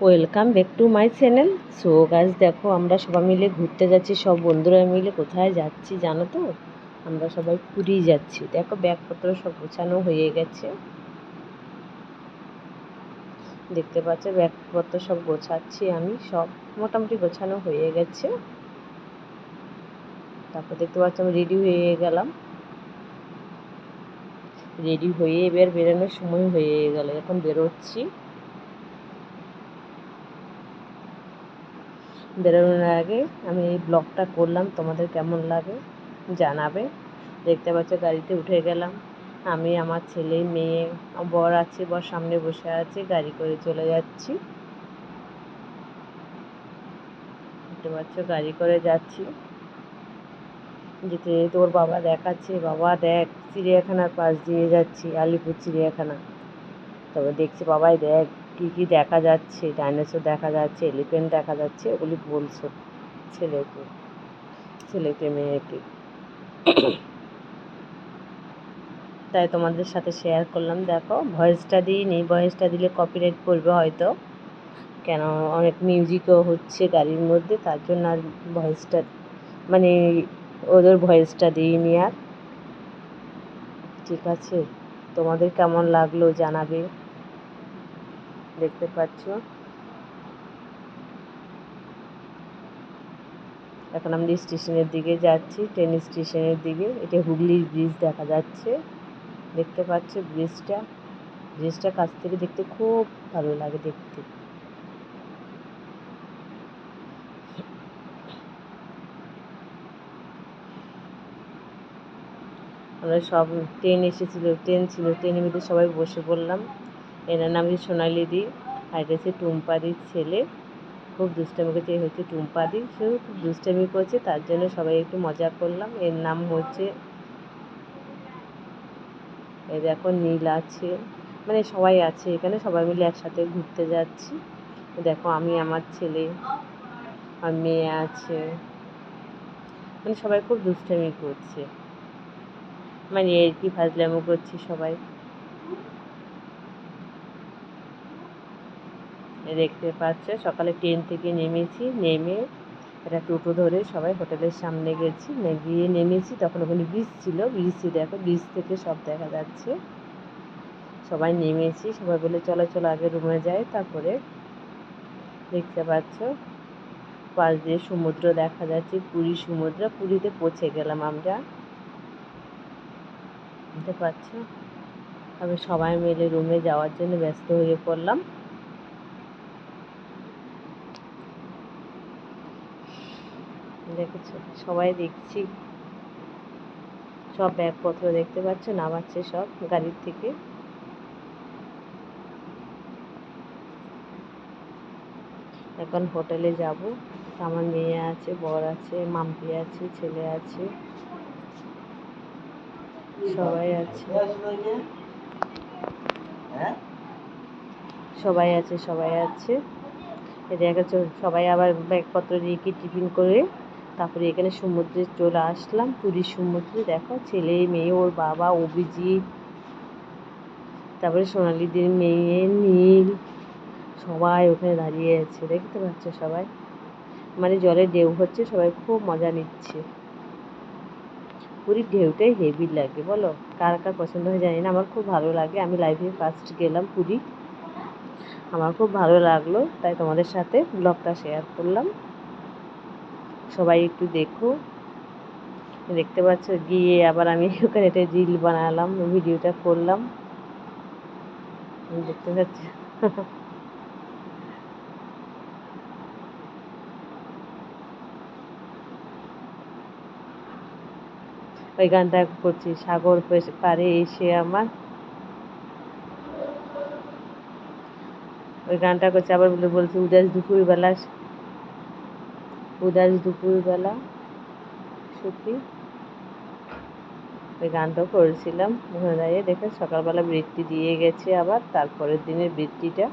Welcome back to my channel so গাছ দেখো, আমরা সবাই মিলে ঘুরতে যাচ্ছি, সব বন্ধুরা মিলে। কোথায় যাচ্ছি জানো তো? আমরা সবাই পুরী যাচ্ছি। দেখো, ব্যাগপত্র সব গোছানো হয়ে গেছে। দেখতে পাচ্ছ, ব্যাগপত্র সব গোছাচ্ছি আমি। সব মোটামুটি গোছানো হয়ে গেছে। তারপর দেখতে পাচ্ছ, আমি রেডি হয়ে গেলাম। রেডি হয়ে এবার বেরোনোর সময় হয়ে গেল। এখন বেরোচ্ছি। বেরোনোর আগে আমি এই ব্লগটা করলাম, তোমাদের কেমন লাগে জানাবে। দেখতে পাচ্ছ গাড়িতে উঠে গেলাম। আমি, আমার ছেলে, মেয়ে, বর আছে, বর সামনে বসে আছে, গাড়ি করে চলে যাচ্ছি। দেখতে পাচ্ছ গাড়ি করে যাচ্ছি। যেতে যেতে ওর বাবা দেখাচ্ছে, বাবা দেখ, চিড়িয়াখানার পাশ দিয়ে যাচ্ছি, আলিপুর চিড়িয়াখানা। তবে দেখছি, বাবাই দেখ কী কী দেখা যাচ্ছে? ডাইনোসর দেখা যাচ্ছে এলিফেন্ট দেখা যাচ্ছে, ওগুলি বলছো ছেলেকে ছেলেকে, মেয়েকে। তাই তোমাদের সাথে শেয়ার করলাম, দেখো, ভয়েসটা দিইনি ভয়েসটা দিলে কপিরাইট পড়বে হয়তো। কেন, অনেক মিউজিকও হচ্ছে গাড়ির মধ্যে, তার জন্য আর ভয়েসটা মানে ওদের ভয়েসটা দিইনি আর। ঠিক আছে? তোমাদের কেমন লাগল জানাবে? দেখতে পাচ্ছ। এখন আমরা স্টেশনের দিকে যাচ্ছি, ট্রেন স্টেশনের দিকে। এটা হুগলির ব্রিজ দেখা যাচ্ছে। দেখতে পাচ্ছ ব্রিজটা ব্রিজটা কাছ থেকে দেখতে খুব ভালো লাগে দেখতে। আমরা সব ট্রেন এসেছিল, ট্রেন ছিল, ট্রেনের মধ্যে সবাই বসে পড়লাম। এনার নাম হচ্ছে সোনালিদি আর এটা হচ্ছে টুম্পাদির ছেলে। খুব দুষ্টামি করছে এ হচ্ছে টুম্পাদি। সেও খুব দুষ্টামি করছে, তার জন্য সবাই একটু মজা করলাম। এর নাম হচ্ছে, এই দেখো নীল আছে মানে সবাই আছে এখানে, সবাই মিলে একসাথে ঘুরতে যাচ্ছি। দেখো আমি, আমার ছেলে, আর মেয়ে আছে। মানে সবাই খুব দুষ্টামি করছে। মানে আর কি ফাজলামো করছি সবাই? দেখতে পাচ্ছে, সকালে ট্রেন থেকে নেমেছি, নেমে একটা টোটো ধরে সবাই হোটেলের সামনে গেছি, গিয়ে নেমেছি, তখন ওখানে ব্রিজ ছিল ব্রিজটি দেখো ব্রিজ থেকে সব দেখা যাচ্ছে। সবাই নেমেছি, সবাই বলে, চলো চলো, আগে রুমে যাই। তারপরে দেখতে পাচ্ছ, পাশ দিয়ে সমুদ্র দেখা যাচ্ছে, পুরী সমুদ্র, পুরীতে পৌঁছে গেলাম আমরা। বুঝতে পারছ তবে সবাই মিলে রুমে যাওয়ার জন্য ব্যস্ত হয়ে পড়লাম। দেখেছ? সবাই দেখছি। সব ব্যাগপত্র দেখতে পাচ্ছ, নামাচ্ছে সব গাড়ির থেকে। এখন হোটেলে যাব। আমার মেয়ে আছে, বর আছে, মাম্পি আছে, ছেলে আছে। সবাই আছে। সবাই আছে সবাই আছে। দেখা সবাই আবার ব্যাগপত্র রেখে টিফিন করে তারপরে এখানে সমুদ্রে চলে আসলাম। পুরীর সমুদ্রে দেখো ছেলে, মেয়ে, ওর বাবা, অভিজিৎ, তারপরে সোনালিদের মেয়ে, নীল, সবাই ওখানে দাঁড়িয়ে আছে, দেখতে পাচ্ছ সবাই? মানে জলের ঢেউ হচ্ছে, সবাই খুব মজা নিচ্ছে। পুরীর ঢেউটাই হেভি লাগে, বলো? কার কার পছন্দ হয় জানি না, আমার খুব ভালো লাগে। আমি লাইভে ফার্স্ট গেলাম পুরী। আমার খুব ভালো লাগল, তাই তোমাদের সাথে ব্লগটা শেয়ার করলাম। সবাই একটু দেখো। দেখতে পাচ্ছ, গিয়ে আবার আমি ওখানে একটা রিল বানালাম, ভিডিওটা করলাম। দেখতে পাচ্ছ? ওই গানটা করছি, সাগর পারে এসে আমার। ওই গানটা করছে, আবার বলে বলছে, উদাস দুপুরবেলা উদাস দুপুরবেলা সুখী ওই গানটাও করেছিলাম ওখানে দাঁড়িয়ে দেখে সকালবেলা বৃত্তি দিয়ে গেছে আবার, তারপরের দিনের বৃত্তিটা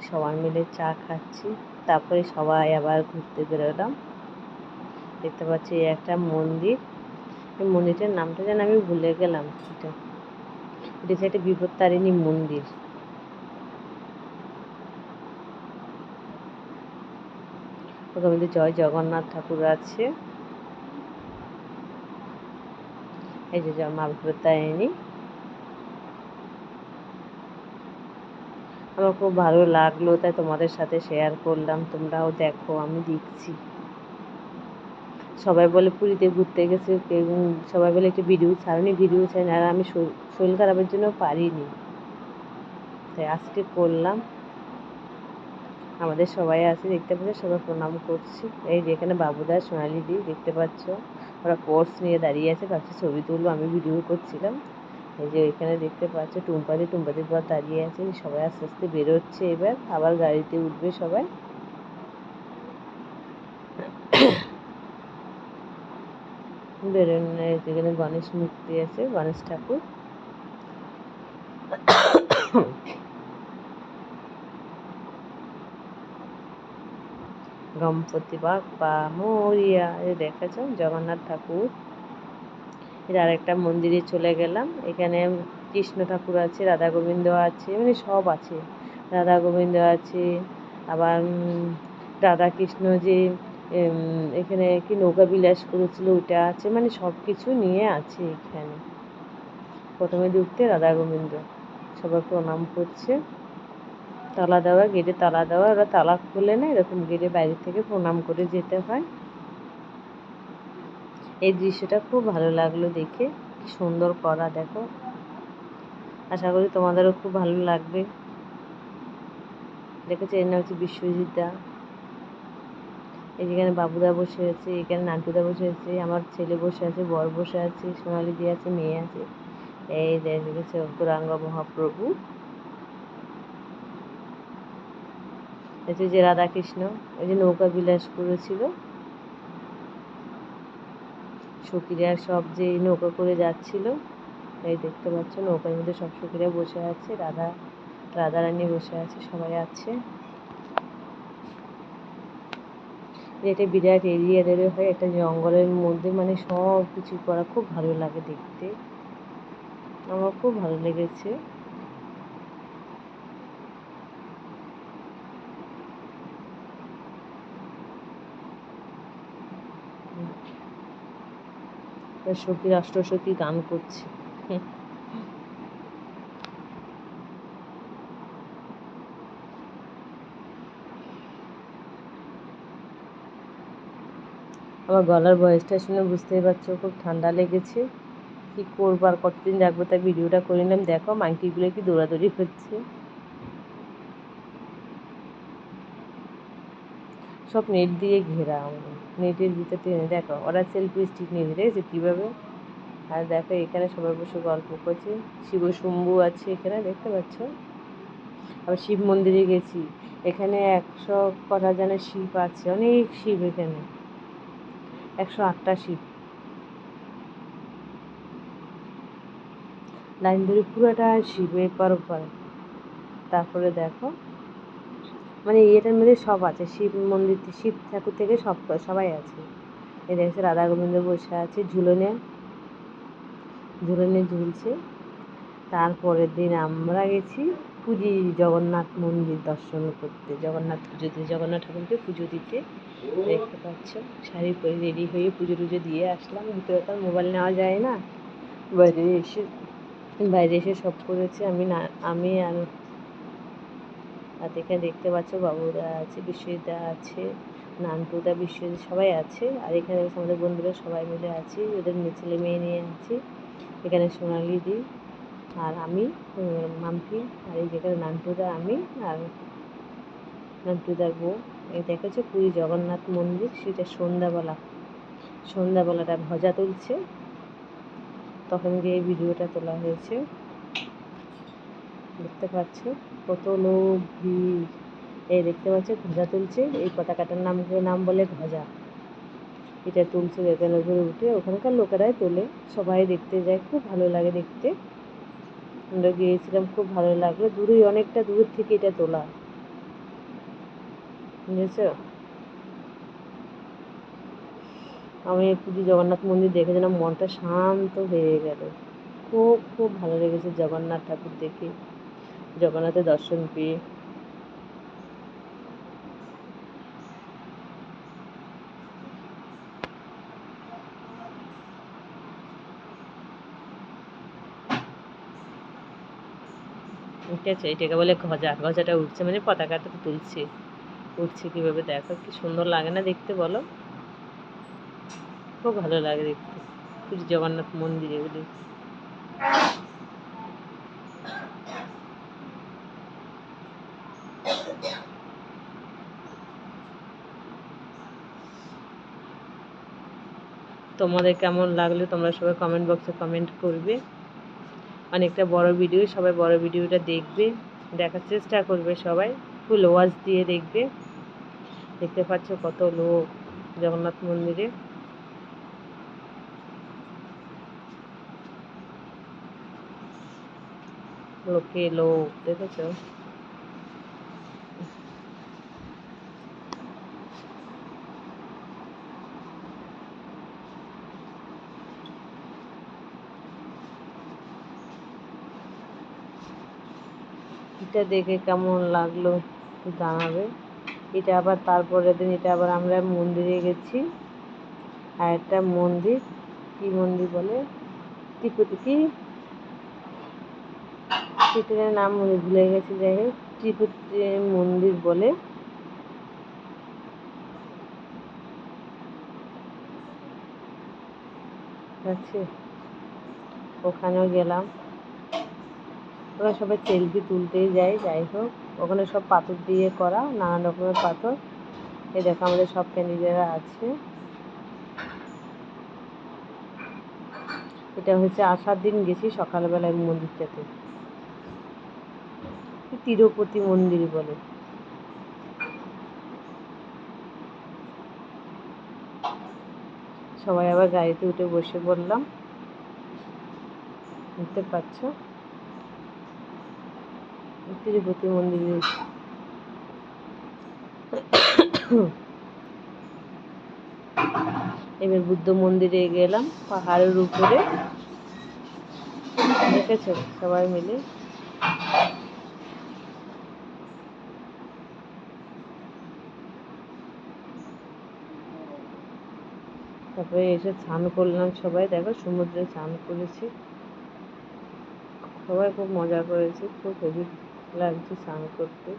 সবাই মিলে চা খাচ্ছি, তারপরে সবাই আবার ঘুরতে বেরোলাম। দেখতে পাচ্ছি একটা মন্দির। এই মন্দিরটার নামটা যেন আমি ভুলে গেলাম। এটা এটা হচ্ছে একটা বিপত্তারিণী মন্দির। ওখানে জয় জগন্নাথ ঠাকুর আছে। এই যে মা বিপত্তারিণী। আমার খুব ভালো লাগল, তাই তোমাদের সাথে শেয়ার করলাম। তোমরাও দেখো, আমি দেখছি। সবাই বলে পুরীতে ঘুরতে গেছে সবাই বলে একটু ভিডিও ছাড়নি ভিডিও ছাড়নি, আর আমি শরীর খারাপের জন্য পারিনি। তাই আজকে করলাম। আমাদের সবাই আছে, দেখতে পাচ্ছ, সবাই প্রণাম করছি। এই যে এখানে বাবুদা, সোনালি দি, দেখতে পাচ্ছ, ওরা কোর্স নিয়ে দাঁড়িয়ে আছে, ভাবছি ছবি তুলবো, আমি ভিডিও করছিলাম। এই যে এখানে দেখতে পাচ্ছ, টুম্পাদি টুম্পাদির পর দাঁড়িয়ে আছে, সবাই আস্তে আস্তে বেরোচ্ছে এবার, আবার গাড়িতে উঠবে সবাই। বেরোনো এখানে গণেশ মূর্তি আছে, গণেশ ঠাকুর। গণপতি বাপ্পা মরিয়া, এই দেখাচ্ছ জগন্নাথ ঠাকুর। এর আরেকটা মন্দিরে চলে গেলাম। এখানে কৃষ্ণ ঠাকুর আছে, রাধা গোবিন্দ আছে মানে সব আছে। রাধা গোবিন্দ আছে, আবার রাধা কৃষ্ণ যে এখানে কি নৌকা বিলাস করেছিল ওটা আছে মানে সব কিছু নিয়ে আছে এখানে। প্রথমে ঢুকতে রাধা গোবিন্দ সবাই প্রণাম করছে। তালা দেওয়া, গেটে তালা দেওয়া, ওরা তালা খুলে নেয়, এরকম গেটে বাইরে থেকে প্রণাম করে যেতে হয়। এই দৃশ্যটা খুব ভালো লাগল দেখে, কি সুন্দর করা, দেখো। আশা করি তোমাদেরও খুব ভালো লাগবে। দেখেছি, এর নাম হচ্ছে বিশ্বজিৎ দা। এই যেখানে বাবুদা বসে আছে, এখানে নান্টুদা বসে আছে, আমার ছেলে বসে আছে, বর বসে আছে, সোনালি দিয়ে আছে, মেয়ে আছে। এই দেখেছে গৌরাঙ্গ মহাপ্রভু। এই যে রাধাকৃষ্ণ, এই যে নৌকা বিলাস করেছিল। সখীরা সব যে নৌকা করে যাচ্ছিল, এই দেখতে পাচ্ছ, নৌকার মধ্যে সব সখীরা বসে আছে, রাধা, রাধারানী বসে আছে, সবাই আছে। এটা বিরাট এরিয়া দেবে হয় একটা জঙ্গলের মধ্যে মানে সব কিছু করা খুব ভালো লাগে দেখতে। আমার খুব ভালো লেগেছে। সখী, রাষ্ট্রসখী গান করছে। আমার গলার বয়সটা শুনে বুঝতেই পারছ, খুব ঠান্ডা লেগেছে। কি করব আর কতদিন রাখব তাই ভিডিওটা করে নিলাম। দেখো মাংকিগুলো কি দৌড়াদৌড়ি হচ্ছে সব নেট দিয়ে ঘেরা নেটের ভিতর টেনে দেখো, ওরা সেলফি স্টিক নিয়ে দেখেছে কীভাবে? আর দেখো, এখানে সবাই বসে গল্প করছে। শিব শম্ভু আছে এখানে, দেখতে পাচ্ছ? আবার শিব মন্দিরে গেছি। এখানে একশো কটা যেন শিব আছে, অনেক শিব এখানে। একশো আটটা শিব লাইন ধরে পুরোটা শিব এপার ওপার তারপরে দেখো মানে এটার মধ্যে সব আছে, শিব মন্দির শিব ঠাকুর থেকে সব সবাই আছে। এই দেখছে, রাধা গোবিন্দ বসে আছে, ঝুলনে। ঝুলনে ঝুলছে। তারপরের দিন আমরা গেছি পুজী জগন্নাথ মন্দির দর্শন করতে। জগন্নাথ পুজো দিতে জগন্নাথ ঠাকুরকে পুজো দিতে। দেখতে পাচ্ছ? শাড়ি পরে রেডি হয়ে পুজো টুজো দিয়ে আসলাম। ভিতরে তো মোবাইল নেওয়া যায় না। বাইরে এসে বাইরে এসে সব করেছে। আমি না, আমি আর এখানে দেখতে পাচ্ছ, বাবুরা আছে বিশ্বজিৎদা আছে নানটুদা বিশ্বজিৎ সবাই আছে। আর এখানে আমাদের বন্ধুরা সবাই মিলে আছি। ওদের ছেলে মেয়ে নিয়ে আছি। এখানে সোনালি দি আর আমি মাম্পি। আর এই যেখানে নান্টুদা আমি আর নান্টুদার বউ। এই দেখেছ পুরী জগন্নাথ মন্দির, সেটা সন্ধ্যাবেলা, সন্ধ্যাবেলাটা ভজা তুলছে। তখন গিয়ে ভিডিওটা তোলা হয়েছে। দেখতে পাচ্ছ কত লোক ভিড়। এই দেখতে পাচ্ছ ভজা তুলছে, এই পতাকাটার নাম নাম বলে ভজা এটা তুলছে এখানে উপরে উঠে, ওখানকার লোকেরাই তোলে। সবাই দেখতে যায়, খুব ভালো লাগে দেখতে। আমরা গিয়েছিলাম, খুব ভালো লাগল। দূরে অনেকটা দূর থেকে এটা তোলা। বুঝেছ? আমি পুরী জগন্নাথ মন্দির দেখে যেন মনটা শান্ত হয়ে গেল। খুব খুব ভালো লেগেছে জগন্নাথ ঠাকুর দেখে, জগন্নাথের দর্শন পেয়ে। ঠিক আছে, এটাকে বলে গজা, গজাটা উঠছে মানে পতাকাটা তুলছে। উঠছে কীভাবে দেখো, কি সুন্দর লাগে না দেখতে বলো? খুব ভালো লাগে দেখতে পুরী জগন্নাথ মন্দির এগুলি তোমাদের কেমন লাগল তোমরা সবাই কমেন্ট বক্সে কমেন্ট করবে। অনেকটা বড় ভিডিও সবাই বড় ভিডিওটা দেখবে, দেখার চেষ্টা করবে সবাই ফুল ওয়াচ দিয়ে দেখবে। দেখতে পাচ্ছ কত লোক জগন্নাথ মন্দিরে। লোকে লোক দেখেছ? এটা দেখে কেমন লাগল জানাবে। এটা আবার তারপরের দিন, এটা আবার আমরা মন্দিরে গেছি। আর একটা মন্দির, কি মন্দির বলে? ত্রিপুতি, কি? ত্রিপুরের নাম ভুলে গেছি, যাই হোক। ত্রিপুতি মন্দির বলে। আছে ওখানেও গেলাম। ওরা সবাই সেলফি তুলতেই যায়, যাই হোক। ওখানে সব পাথর দিয়ে করা, নানান রকমের পাথর। এ দেখো আমাদের সব ক্যান্ডিডেটরা আছে। এটা হচ্ছে আসার দিন গেছি সকালবেলায় মন্দিরটাতে। তিরুপতি মন্দির বলে। সবাই আবার গাড়িতে উঠে বসে পড়লাম বুঝতে পারছ তিরুপতি মন্দিরে। এবার বুদ্ধ মন্দিরে গেলাম, পাহাড়ের উপরে। দেখেছ সবাই মিলে? তারপরে এসে স্নান করলাম সবাই। দেখো সমুদ্রে স্নান করেছি। সবাই খুব মজা করেছে, খুব হেভি লাগছে স্নান করতে।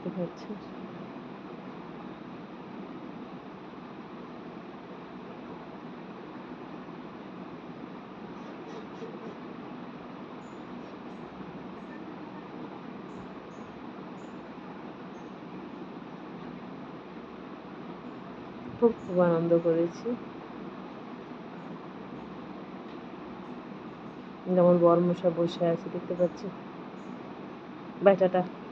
ঠিক আছে খুব খুব আনন্দ করেছি। যেমন বর্মশা বসে আছে, দেখতে পাচ্ছি बचाता था